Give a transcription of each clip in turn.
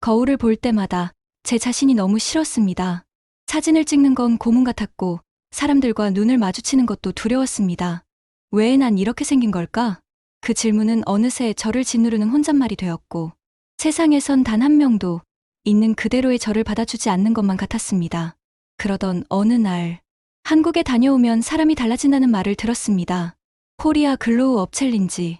거울을 볼 때마다 제 자신이 너무 싫었습니다. 사진을 찍는 건 고문 같았고 사람들과 눈을 마주치는 것도 두려웠습니다. 왜 난 이렇게 생긴 걸까? 그 질문은 어느새 저를 짓누르는 혼잣말이 되었고 세상에선 단 한 명도 있는 그대로의 저를 받아주지 않는 것만 같았습니다. 그러던 어느 날 한국에 다녀오면 사람이 달라진다는 말을 들었습니다. 코리아 글로우 업 챌린지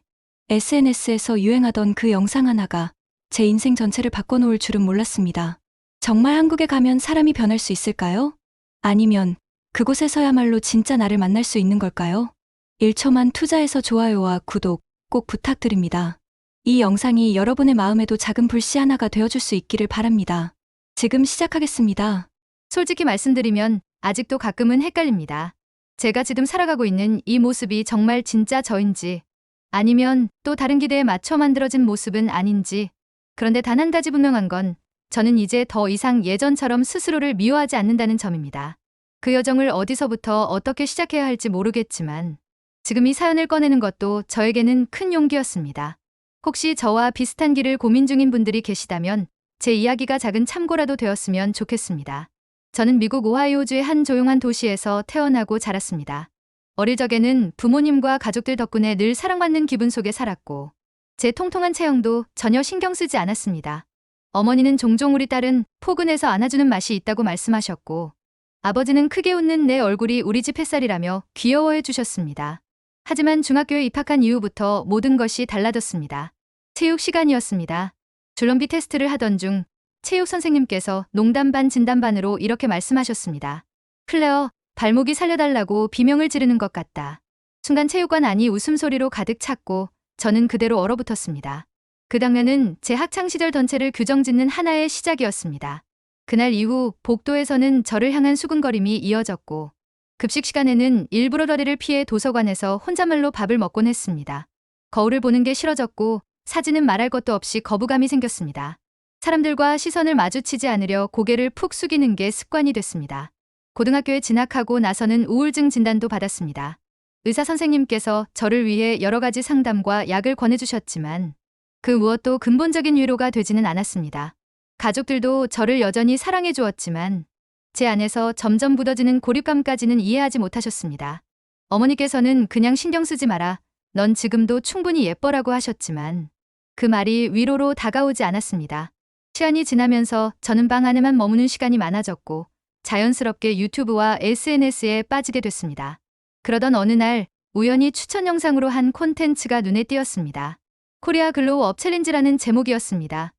SNS에서 유행하던 그 영상 하나가 제 인생 전체를 바꿔놓을 줄은 몰랐습니다. 정말 한국에 가면 사람이 변할 수 있을까요? 아니면 그곳에서야말로 진짜 나를 만날 수 있는 걸까요? 1초만 투자해서 좋아요와 구독 꼭 부탁드립니다. 이 영상이 여러분의 마음에도 작은 불씨 하나가 되어줄 수 있기를 바랍니다. 지금 시작하겠습니다. 솔직히 말씀드리면 아직도 가끔은 헷갈립니다. 제가 지금 살아가고 있는 이 모습이 정말 진짜 저인지 아니면 또 다른 기대에 맞춰 만들어진 모습은 아닌지 그런데 단 한 가지 분명한 건 저는 이제 더 이상 예전처럼 스스로를 미워하지 않는다는 점입니다. 그 여정을 어디서부터 어떻게 시작해야 할지 모르겠지만 지금 이 사연을 꺼내는 것도 저에게는 큰 용기였습니다. 혹시 저와 비슷한 길을 고민 중인 분들이 계시다면 제 이야기가 작은 참고라도 되었으면 좋겠습니다. 저는 미국 오하이오주의 한 조용한 도시에서 태어나고 자랐습니다. 어릴 적에는 부모님과 가족들 덕분에 늘 사랑받는 기분 속에 살았고, 제 통통한 체형도 전혀 신경 쓰지 않았습니다. 어머니는 종종 우리 딸은 포근해서 안아주는 맛이 있다고 말씀하셨고, 아버지는 크게 웃는 내 얼굴이 우리 집 햇살이라며 귀여워해 주셨습니다. 하지만 중학교에 입학한 이후부터 모든 것이 달라졌습니다. 체육 시간이었습니다. 줄넘기 테스트를 하던 중 체육 선생님께서 농담 반 진담 반으로 이렇게 말씀하셨습니다. 클레어, 발목이 살려달라고 비명을 지르는 것 같다. 순간 체육관 안이 웃음소리로 가득 찼고 저는 그대로 얼어붙었습니다. 그 장면은 제 학창시절 전체를 규정짓는 하나의 시작이었습니다. 그날 이후 복도에서는 저를 향한 수군거림이 이어졌고 급식 시간에는 일부러 다리를 피해 도서관에서 혼잣말로 밥을 먹곤 했습니다. 거울을 보는 게 싫어졌고 사진은 말할 것도 없이 거부감이 생겼습니다. 사람들과 시선을 마주치지 않으려 고개를 푹 숙이는 게 습관이 됐습니다. 고등학교에 진학하고 나서는 우울증 진단도 받았습니다. 의사 선생님께서 저를 위해 여러 가지 상담과 약을 권해주셨지만 그 무엇도 근본적인 위로가 되지는 않았습니다. 가족들도 저를 여전히 사랑해 주었지만 제 안에서 점점 굳어지는 고립감까지는 이해하지 못하셨습니다. 어머니께서는 그냥 신경 쓰지 마라. 넌 지금도 충분히 예뻐라고 하셨지만 그 말이 위로로 다가오지 않았습니다. 시간이 지나면서 저는 방 안에만 머무는 시간이 많아졌고 자연스럽게 유튜브와 SNS에 빠지게 됐습니다. 그러던 어느 날 우연히 추천 영상으로 한 콘텐츠가 눈에 띄었습니다. 코리아 글로우 업 챌린지라는 제목이었습니다.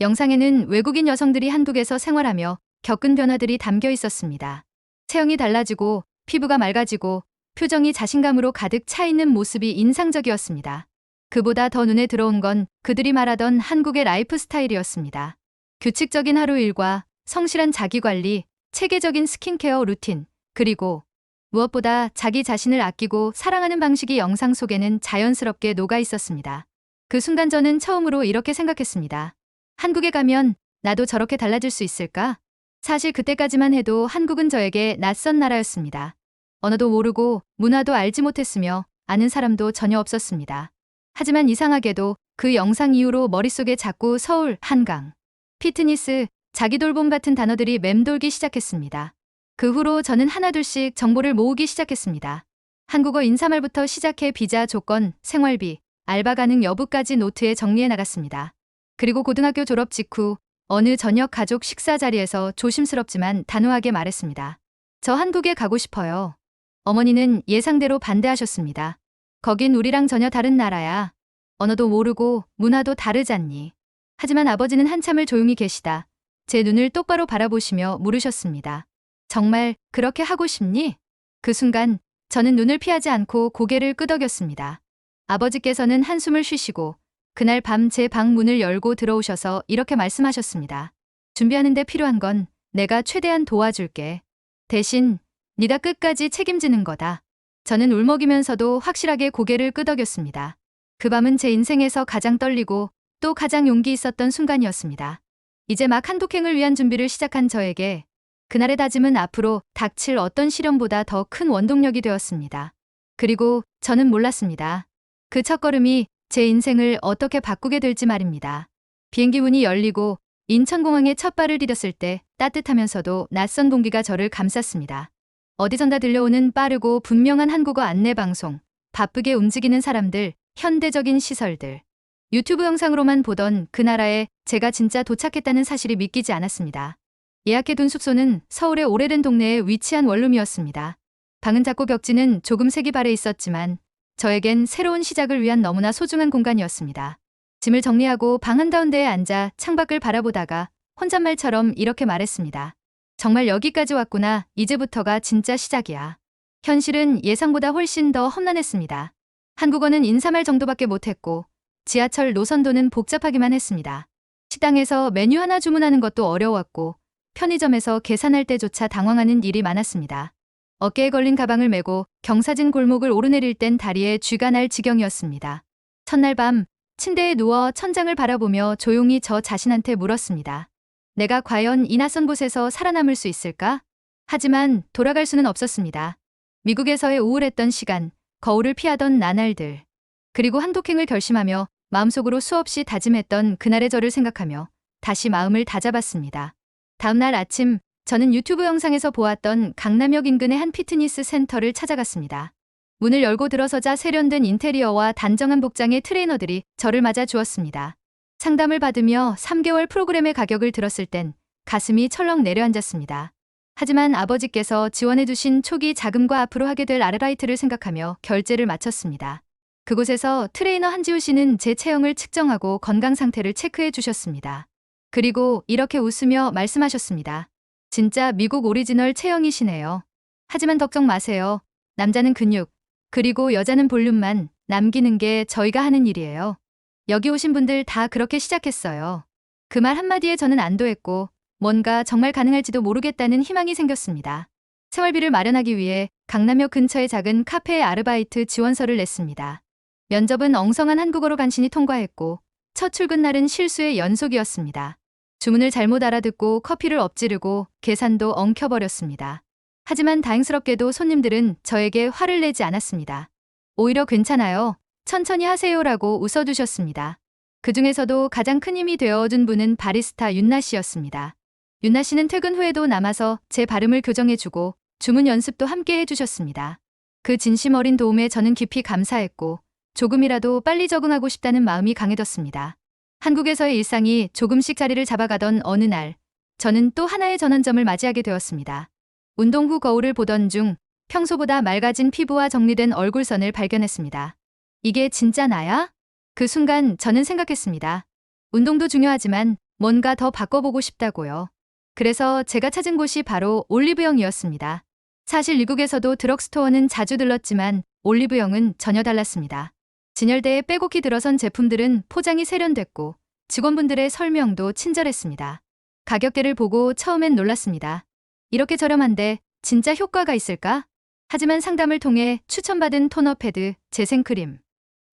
영상에는 외국인 여성들이 한국에서 생활하며 겪은 변화들이 담겨 있었습니다. 체형이 달라지고 피부가 맑아지고 표정이 자신감으로 가득 차 있는 모습이 인상적이었습니다. 그보다 더 눈에 들어온 건 그들이 말하던 한국의 라이프 스타일이었습니다. 규칙적인 하루 일과 성실한 자기관리, 체계적인 스킨케어 루틴, 그리고 무엇보다 자기 자신을 아끼고 사랑하는 방식이 영상 속에는 자연스럽게 녹아 있었습니다. 그 순간 저는 처음으로 이렇게 생각했습니다. 한국에 가면 나도 저렇게 달라질 수 있을까? 사실 그때까지만 해도 한국은 저에게 낯선 나라였습니다. 언어도 모르고 문화도 알지 못했으며 아는 사람도 전혀 없었습니다. 하지만 이상하게도 그 영상 이후로 머릿속에 자꾸 서울, 한강, 피트니스, 자기 돌봄 같은 단어들이 맴돌기 시작했습니다. 그 후로 저는 하나둘씩 정보를 모으기 시작했습니다. 한국어 인사말부터 시작해 비자 조건, 생활비, 알바 가능 여부까지 노트에 정리해 나갔습니다. 그리고 고등학교 졸업 직후 어느 저녁 가족 식사 자리에서 조심스럽지만 단호하게 말했습니다. 저 한국에 가고 싶어요. 어머니는 예상대로 반대하셨습니다. 거긴 우리랑 전혀 다른 나라야. 언어도 모르고 문화도 다르잖니. 하지만 아버지는 한참을 조용히 계시다. 제 눈을 똑바로 바라보시며 물으셨습니다. 정말 그렇게 하고 싶니? 그 순간 저는 눈을 피하지 않고 고개를 끄덕였습니다. 아버지께서는 한숨을 쉬시고 그날 밤 제 방 문을 열고 들어오셔서 이렇게 말씀하셨습니다. 준비하는데 필요한 건 내가 최대한 도와줄게. 대신 네가 끝까지 책임지는 거다. 저는 울먹이면서도 확실하게 고개를 끄덕였습니다. 그 밤은 제 인생에서 가장 떨리고 또 가장 용기 있었던 순간이었습니다. 이제 막 한독행을 위한 준비를 시작한 저에게 그날의 다짐은 앞으로 닥칠 어떤 시련보다 더 큰 원동력이 되었습니다. 그리고 저는 몰랐습니다. 그 첫걸음이 제 인생을 어떻게 바꾸게 될지 말입니다. 비행기 문이 열리고 인천공항에 첫 발을 디뎠을 때 따뜻하면서도 낯선 공기가 저를 감쌌습니다. 어디선가 들려오는 빠르고 분명한 한국어 안내 방송, 바쁘게 움직이는 사람들, 현대적인 시설들. 유튜브 영상으로만 보던 그 나라에 제가 진짜 도착했다는 사실이 믿기지 않았습니다. 예약해둔 숙소는 서울의 오래된 동네에 위치한 원룸이었습니다. 방은 작고 벽지는 조금 색이 발해 있었지만 저에겐 새로운 시작을 위한 너무나 소중한 공간이었습니다. 짐을 정리하고 방 한가운데에 앉아 창밖을 바라보다가 혼잣말처럼 이렇게 말했습니다. 정말 여기까지 왔구나. 이제부터가 진짜 시작이야. 현실은 예상보다 훨씬 더 험난했습니다. 한국어는 인사말 정도밖에 못했고 지하철 노선도는 복잡하기만 했습니다. 식당에서 메뉴 하나 주문하는 것도 어려웠고 편의점에서 계산할 때조차 당황하는 일이 많았습니다. 어깨에 걸린 가방을 메고 경사진 골목을 오르내릴 땐 다리에 쥐가 날 지경이었습니다. 첫날 밤 침대에 누워 천장을 바라보며 조용히 저 자신한테 물었습니다. 내가 과연 이 낯선 곳에서 살아남을 수 있을까? 하지만 돌아갈 수는 없었습니다. 미국에서의 우울했던 시간, 거울을 피하던 나날들, 그리고 한독행을 결심하며 마음속으로 수없이 다짐했던 그날의 저를 생각하며 다시 마음을 다잡았습니다. 다음날 아침 저는 유튜브 영상에서 보았던 강남역 인근의 한 피트니스 센터를 찾아갔습니다. 문을 열고 들어서자 세련된 인테리어와 단정한 복장의 트레이너들이 저를 맞아 주었습니다. 상담을 받으며 3개월 프로그램의 가격을 들었을 땐 가슴이 철렁 내려앉았습니다. 하지만 아버지께서 지원해주신 초기 자금과 앞으로 하게 될 아르바이트를 생각하며 결제를 마쳤습니다. 그곳에서 트레이너 한지우 씨는 제 체형을 측정하고 건강 상태를 체크해 주셨습니다. 그리고 이렇게 웃으며 말씀하셨습니다. 진짜 미국 오리지널 체형이시네요. 하지만 걱정 마세요. 남자는 근육, 그리고 여자는 볼륨만 남기는 게 저희가 하는 일이에요. 여기 오신 분들 다 그렇게 시작했어요. 그 말 한마디에 저는 안도했고 뭔가 정말 가능할지도 모르겠다는 희망이 생겼습니다. 생활비를 마련하기 위해 강남역 근처의 작은 카페에 아르바이트 지원서를 냈습니다. 면접은 엉성한 한국어로 간신히 통과했고 첫 출근 날은 실수의 연속이었습니다. 주문을 잘못 알아듣고 커피를 엎지르고 계산도 엉켜버렸습니다. 하지만 다행스럽게도 손님들은 저에게 화를 내지 않았습니다. 오히려 괜찮아요. 천천히 하세요라고 웃어주셨습니다. 그 중에서도 가장 큰 힘이 되어준 분은 바리스타 윤나 씨였습니다. 윤나 씨는 퇴근 후에도 남아서 제 발음을 교정해주고 주문 연습도 함께 해주셨습니다. 그 진심 어린 도움에 저는 깊이 감사했고 조금이라도 빨리 적응하고 싶다는 마음이 강해졌습니다. 한국에서의 일상이 조금씩 자리를 잡아가던 어느 날, 저는 또 하나의 전환점을 맞이하게 되었습니다. 운동 후 거울을 보던 중 평소보다 맑아진 피부와 정리된 얼굴선을 발견했습니다. 이게 진짜 나야? 그 순간 저는 생각했습니다. 운동도 중요하지만 뭔가 더 바꿔보고 싶다고요. 그래서 제가 찾은 곳이 바로 올리브영이었습니다. 사실 미국에서도 드럭스토어는 자주 들렀지만 올리브영은 전혀 달랐습니다. 진열대에 빼곡히 들어선 제품들은 포장이 세련됐고 직원분들의 설명도 친절했습니다. 가격대를 보고 처음엔 놀랐습니다. 이렇게 저렴한데 진짜 효과가 있을까? 하지만 상담을 통해 추천받은 토너 패드, 재생크림,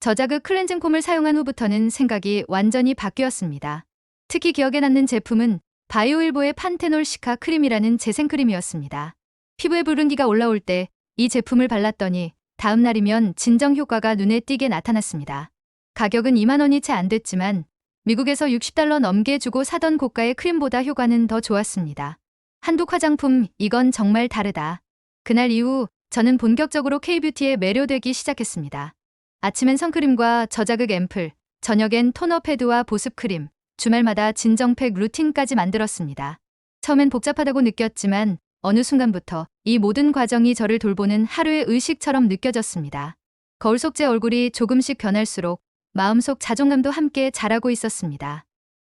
저자극 클렌징 폼을 사용한 후부터는 생각이 완전히 바뀌었습니다. 특히 기억에 남는 제품은 바이오일보의 판테놀 시카 크림이라는 재생크림이었습니다. 피부에 붉은기가 올라올 때 이 제품을 발랐더니 다음 날이면 진정 효과가 눈에 띄게 나타났습니다. 가격은 2만 원이 채 안 됐지만 미국에서 60달러 넘게 주고 사던 고가의 크림보다 효과는 더 좋았습니다. 한국 화장품, 이건 정말 다르다. 그날 이후 저는 본격적으로 K뷰티에 매료되기 시작했습니다. 아침엔 선크림과 저자극 앰플, 저녁엔 토너 패드와 보습 크림, 주말마다 진정팩 루틴까지 만들었습니다. 처음엔 복잡하다고 느꼈지만 어느 순간부터 이 모든 과정이 저를 돌보는 하루의 의식처럼 느껴졌습니다. 거울 속 제 얼굴이 조금씩 변할수록 마음속 자존감도 함께 자라고 있었습니다.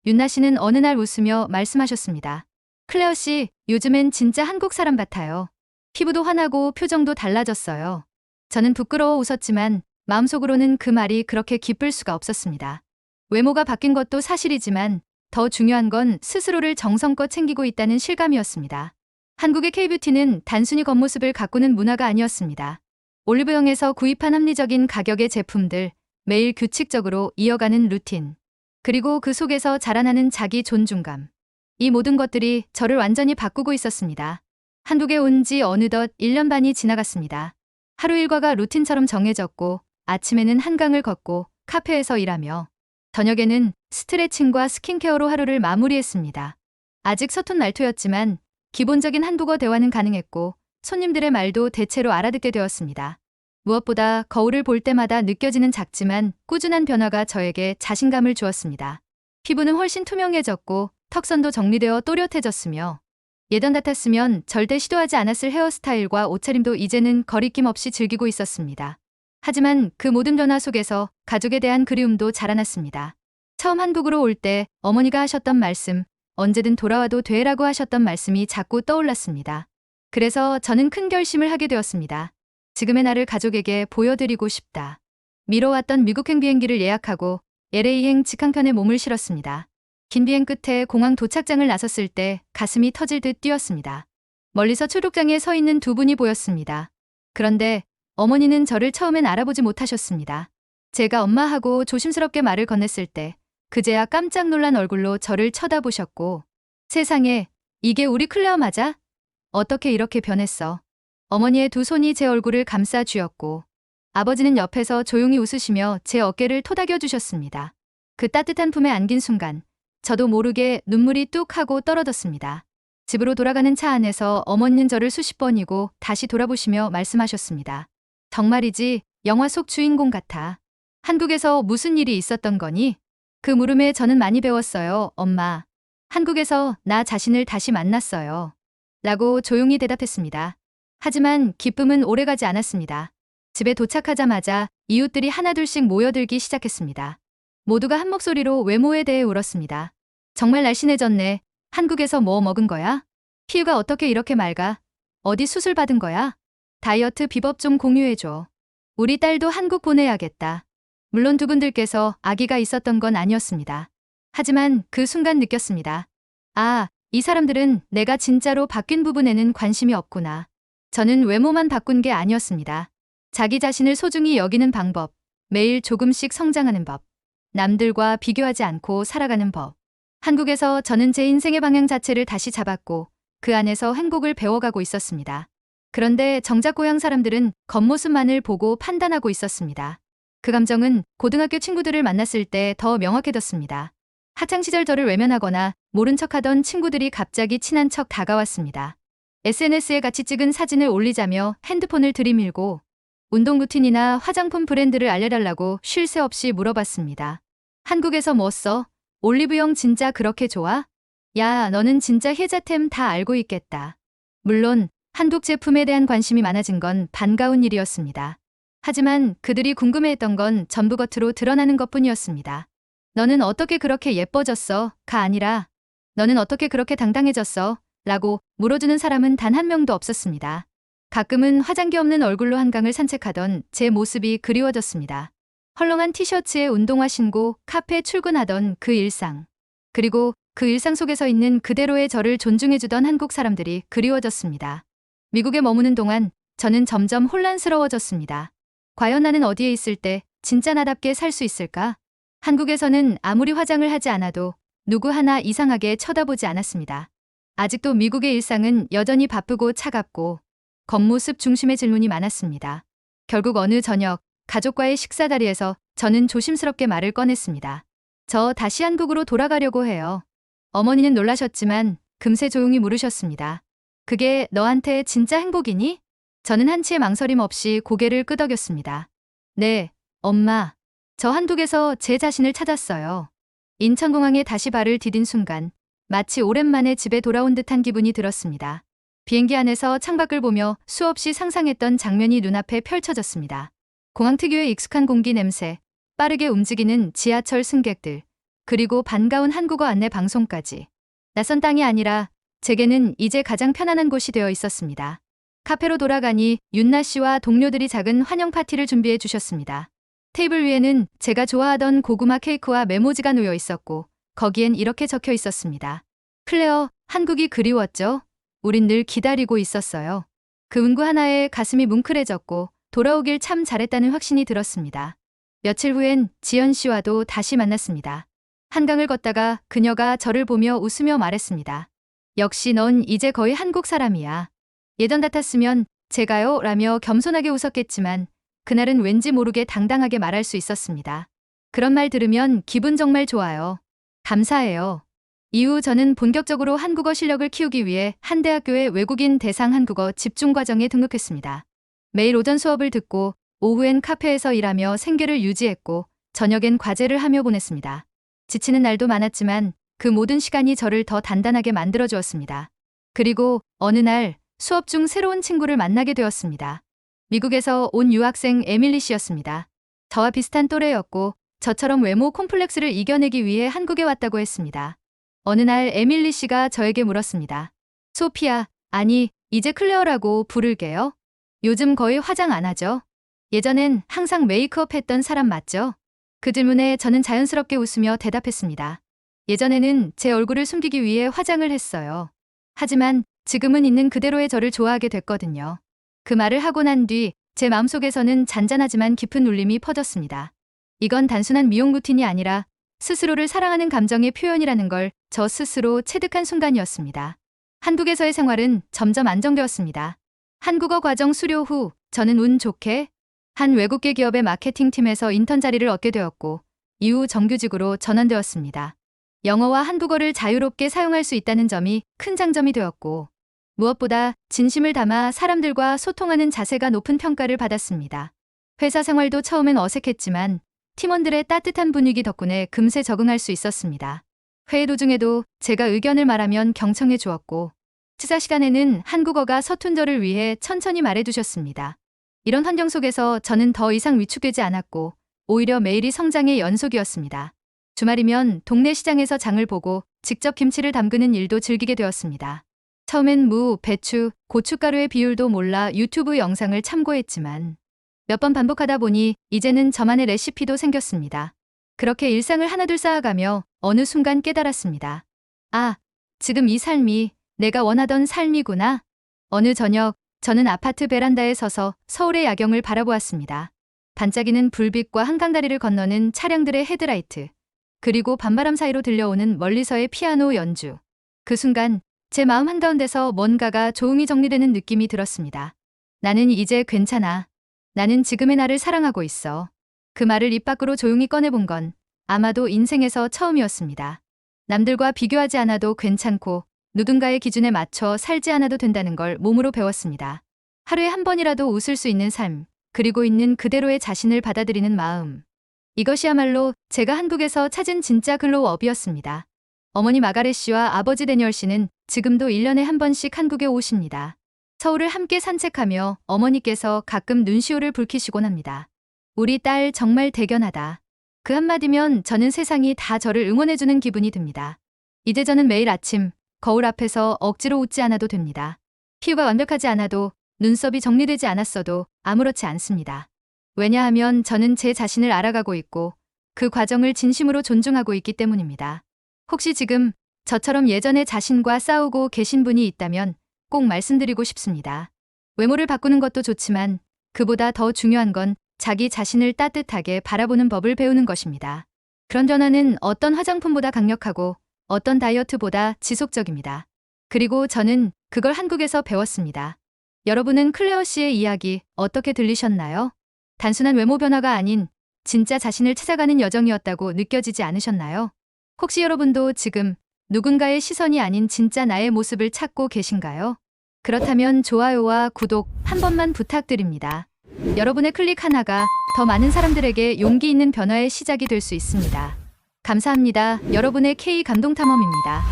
윤나 씨는 어느 날 웃으며 말씀하셨습니다. 클레어 씨, 요즘엔 진짜 한국 사람 같아요. 피부도 환하고 표정도 달라졌어요. 저는 부끄러워 웃었지만 마음속으로는 그 말이 그렇게 기쁠 수가 없었습니다. 외모가 바뀐 것도 사실이지만 더 중요한 건 스스로를 정성껏 챙기고 있다는 실감이었습니다. 한국의 K뷰티는 단순히 겉모습을 가꾸는 문화가 아니었습니다. 올리브영에서 구입한 합리적인 가격의 제품들, 매일 규칙적으로 이어가는 루틴, 그리고 그 속에서 자라나는 자기 존중감. 이 모든 것들이 저를 완전히 바꾸고 있었습니다. 한국에 온 지 어느덧 1년 반이 지나갔습니다. 하루 일과가 루틴처럼 정해졌고 아침에는 한강을 걷고 카페에서 일하며 저녁에는 스트레칭과 스킨케어로 하루를 마무리했습니다. 아직 서툰 말투였지만 기본적인 한국어 대화는 가능했고 손님들의 말도 대체로 알아듣게 되었습니다. 무엇보다 거울을 볼 때마다 느껴지는 작지만 꾸준한 변화가 저에게 자신감을 주었습니다. 피부는 훨씬 투명해졌고 턱선도 정리되어 또렷해졌으며 예전 같았으면 절대 시도하지 않았을 헤어스타일과 옷차림도 이제는 거리낌 없이 즐기고 있었습니다. 하지만 그 모든 변화 속에서 가족에 대한 그리움도 자라났습니다. 처음 한국으로 올 때 어머니가 하셨던 말씀, 언제든 돌아와도 돼라고 하셨던 말씀이 자꾸 떠올랐습니다. 그래서 저는 큰 결심을 하게 되었습니다. 지금의 나를 가족에게 보여드리고 싶다. 미뤄왔던 미국행 비행기를 예약하고 LA행 직항편에 몸을 실었습니다. 긴 비행 끝에 공항 도착장을 나섰을 때 가슴이 터질 듯 뛰었습니다. 멀리서 초록장에 서 있는 두 분이 보였습니다. 그런데 어머니는 저를 처음엔 알아보지 못하셨습니다. 제가 엄마하고 조심스럽게 말을 건넸을 때 그제야 깜짝 놀란 얼굴로 저를 쳐다보셨고 세상에 이게 우리 클레어 맞아? 어떻게 이렇게 변했어? 어머니의 두 손이 제 얼굴을 감싸 쥐었고 아버지는 옆에서 조용히 웃으시며 제 어깨를 토닥여 주셨습니다. 그 따뜻한 품에 안긴 순간 저도 모르게 눈물이 뚝 하고 떨어졌습니다. 집으로 돌아가는 차 안에서 어머니는 저를 수십 번이고 다시 돌아보시며 말씀하셨습니다. 정말이지 영화 속 주인공 같아. 한국에서 무슨 일이 있었던 거니? 그 물음에 저는 많이 배웠어요, 엄마. 한국에서 나 자신을 다시 만났어요. 라고 조용히 대답했습니다. 하지만 기쁨은 오래가지 않았습니다. 집에 도착하자마자 이웃들이 하나둘씩 모여들기 시작했습니다. 모두가 한 목소리로 외모에 대해 울었습니다. 정말 날씬해졌네. 한국에서 뭐 먹은 거야? 피부가 어떻게 이렇게 맑아? 어디 수술 받은 거야? 다이어트 비법 좀 공유해줘. 우리 딸도 한국 보내야겠다. 물론 두 분들께서 아기가 있었던 건 아니었습니다. 하지만 그 순간 느꼈습니다. 아, 이 사람들은 내가 진짜로 바뀐 부분에는 관심이 없구나. 저는 외모만 바꾼 게 아니었습니다. 자기 자신을 소중히 여기는 방법, 매일 조금씩 성장하는 법, 남들과 비교하지 않고 살아가는 법. 한국에서 저는 제 인생의 방향 자체를 다시 잡았고 그 안에서 행복을 배워가고 있었습니다. 그런데 정작 고향 사람들은 겉모습만을 보고 판단하고 있었습니다. 그 감정은 고등학교 친구들을 만났을 때 더 명확해졌습니다. 학창시절 저를 외면하거나 모른 척하던 친구들이 갑자기 친한 척 다가왔습니다. SNS에 같이 찍은 사진을 올리자며 핸드폰을 들이밀고 운동 루틴이나 화장품 브랜드를 알려달라고 쉴 새 없이 물어봤습니다. 한국에서 뭐 써? 올리브영 진짜 그렇게 좋아? 야, 너는 진짜 혜자템 다 알고 있겠다. 물론 한국 제품에 대한 관심이 많아진 건 반가운 일이었습니다. 하지만 그들이 궁금해했던 건 전부 겉으로 드러나는 것 뿐이었습니다. 너는 어떻게 그렇게 예뻐졌어? 가 아니라 너는 어떻게 그렇게 당당해졌어? 라고 물어주는 사람은 단 한 명도 없었습니다. 가끔은 화장기 없는 얼굴로 한강을 산책하던 제 모습이 그리워졌습니다. 헐렁한 티셔츠에 운동화 신고 카페 출근하던 그 일상. 그리고 그 일상 속에 서 있는 그대로의 저를 존중해주던 한국 사람들이 그리워졌습니다. 미국에 머무는 동안 저는 점점 혼란스러워졌습니다. 과연 나는 어디에 있을 때 진짜 나답게 살 수 있을까? 한국에서는 아무리 화장을 하지 않아도 누구 하나 이상하게 쳐다보지 않았습니다. 아직도 미국의 일상은 여전히 바쁘고 차갑고 겉모습 중심의 질문이 많았습니다. 결국 어느 저녁 가족과의 식사 자리에서 저는 조심스럽게 말을 꺼냈습니다. 저 다시 한국으로 돌아가려고 해요. 어머니는 놀라셨지만 금세 조용히 물으셨습니다. 그게 너한테 진짜 행복이니? 저는 한치의 망설임 없이 고개를 끄덕였습니다. 네, 엄마. 저 한국에서 제 자신을 찾았어요. 인천공항에 다시 발을 디딘 순간 마치 오랜만에 집에 돌아온 듯한 기분이 들었습니다. 비행기 안에서 창밖을 보며 수없이 상상했던 장면이 눈앞에 펼쳐졌습니다. 공항 특유의 익숙한 공기 냄새, 빠르게 움직이는 지하철 승객들, 그리고 반가운 한국어 안내 방송까지. 낯선 땅이 아니라 제게는 이제 가장 편안한 곳이 되어 있었습니다. 카페로 돌아가니 윤나 씨와 동료들이 작은 환영 파티를 준비해 주셨습니다. 테이블 위에는 제가 좋아하던 고구마 케이크와 메모지가 놓여 있었고 거기엔 이렇게 적혀 있었습니다. 클레어, 한국이 그리웠죠? 우린 늘 기다리고 있었어요. 그 문구 하나에 가슴이 뭉클해졌고 돌아오길 참 잘했다는 확신이 들었습니다. 며칠 후엔 지연 씨와도 다시 만났습니다. 한강을 걷다가 그녀가 저를 보며 웃으며 말했습니다. 역시 넌 이제 거의 한국 사람이야. 예전 같았으면 제가요? 라며 겸손하게 웃었겠지만 그날은 왠지 모르게 당당하게 말할 수 있었습니다. 그런 말 들으면 기분 정말 좋아요. 감사해요. 이후 저는 본격적으로 한국어 실력을 키우기 위해 한 대학교의 외국인 대상 한국어 집중 과정에 등록했습니다. 매일 오전 수업을 듣고 오후엔 카페에서 일하며 생계를 유지했고 저녁엔 과제를 하며 보냈습니다. 지치는 날도 많았지만 그 모든 시간이 저를 더 단단하게 만들어 주었습니다. 그리고 어느 날 수업 중 새로운 친구를 만나게 되었습니다. 미국에서 온 유학생 에밀리 씨였습니다. 저와 비슷한 또래였고 저처럼 외모 콤플렉스를 이겨내기 위해 한국에 왔다고 했습니다. 어느 날 에밀리 씨가 저에게 물었습니다. 소피아, 아니, 이제 클레어라고 부를게요? 요즘 거의 화장 안 하죠? 예전엔 항상 메이크업 했던 사람 맞죠? 그 질문에 저는 자연스럽게 웃으며 대답했습니다. 예전에는 제 얼굴을 숨기기 위해 화장을 했어요. 하지만 지금은 있는 그대로의 저를 좋아하게 됐거든요. 그 말을 하고 난 뒤 제 마음속에서는 잔잔하지만 깊은 울림이 퍼졌습니다. 이건 단순한 미용 루틴이 아니라 스스로를 사랑하는 감정의 표현이라는 걸 저 스스로 체득한 순간이었습니다. 한국에서의 생활은 점점 안정되었습니다. 한국어 과정 수료 후 저는 운 좋게 한 외국계 기업의 마케팅 팀에서 인턴 자리를 얻게 되었고 이후 정규직으로 전환되었습니다. 영어와 한국어를 자유롭게 사용할 수 있다는 점이 큰 장점이 되었고 무엇보다 진심을 담아 사람들과 소통하는 자세가 높은 평가를 받았습니다. 회사 생활도 처음엔 어색했지만 팀원들의 따뜻한 분위기 덕분에 금세 적응할 수 있었습니다. 회의 도중에도 제가 의견을 말하면 경청해 주었고 치사 시간에는 한국어가 서툰 저를 위해 천천히 말해 두셨습니다. 이런 환경 속에서 저는 더 이상 위축되지 않았고 오히려 매일이 성장의 연속이었습니다. 주말이면 동네 시장에서 장을 보고 직접 김치를 담그는 일도 즐기게 되었습니다. 처음엔 무, 배추, 고춧가루의 비율도 몰라 유튜브 영상을 참고했지만 몇 번 반복하다 보니 이제는 저만의 레시피도 생겼습니다. 그렇게 일상을 하나둘 쌓아가며 어느 순간 깨달았습니다. 아, 지금 이 삶이 내가 원하던 삶이구나. 어느 저녁 저는 아파트 베란다에 서서 서울의 야경을 바라보았습니다. 반짝이는 불빛과 한강다리를 건너는 차량들의 헤드라이트, 그리고 밤바람 사이로 들려오는 멀리서의 피아노 연주. 그 순간 제 마음 한가운데서 뭔가가 조용히 정리되는 느낌이 들었습니다. 나는 이제 괜찮아. 나는 지금의 나를 사랑하고 있어. 그 말을 입 밖으로 조용히 꺼내본 건 아마도 인생에서 처음이었습니다. 남들과 비교하지 않아도 괜찮고 누군가의 기준에 맞춰 살지 않아도 된다는 걸 몸으로 배웠습니다. 하루에 한 번이라도 웃을 수 있는 삶, 그리고 있는 그대로의 자신을 받아들이는 마음. 이것이야말로 제가 한국에서 찾은 진짜 글로우업이었습니다. 어머니 마가렛 씨와 아버지 데니얼 씨는 지금도 1년에 한 번씩 한국에 오십니다. 서울을 함께 산책하며 어머니께서 가끔 눈시울을 붉히시곤 합니다. 우리 딸 정말 대견하다. 그 한마디면 저는 세상이 다 저를 응원해주는 기분이 듭니다. 이제 저는 매일 아침 거울 앞에서 억지로 웃지 않아도 됩니다. 피부가 완벽하지 않아도 눈썹이 정리되지 않았어도 아무렇지 않습니다. 왜냐하면 저는 제 자신을 알아가고 있고 그 과정을 진심으로 존중하고 있기 때문입니다. 혹시 지금 저처럼 예전의 자신과 싸우고 계신 분이 있다면 꼭 말씀드리고 싶습니다. 외모를 바꾸는 것도 좋지만 그보다 더 중요한 건 자기 자신을 따뜻하게 바라보는 법을 배우는 것입니다. 그런 변화는 어떤 화장품보다 강력하고 어떤 다이어트보다 지속적입니다. 그리고 저는 그걸 한국에서 배웠습니다. 여러분은 클레어 씨의 이야기 어떻게 들리셨나요? 단순한 외모 변화가 아닌 진짜 자신을 찾아가는 여정이었다고 느껴지지 않으셨나요? 혹시 여러분도 지금 누군가의 시선이 아닌 진짜 나의 모습을 찾고 계신가요? 그렇다면 좋아요와 구독 한 번만 부탁드립니다. 여러분의 클릭 하나가 더 많은 사람들에게 용기 있는 변화의 시작이 될 수 있습니다. 감사합니다. 여러분의 K 감동탐험입니다.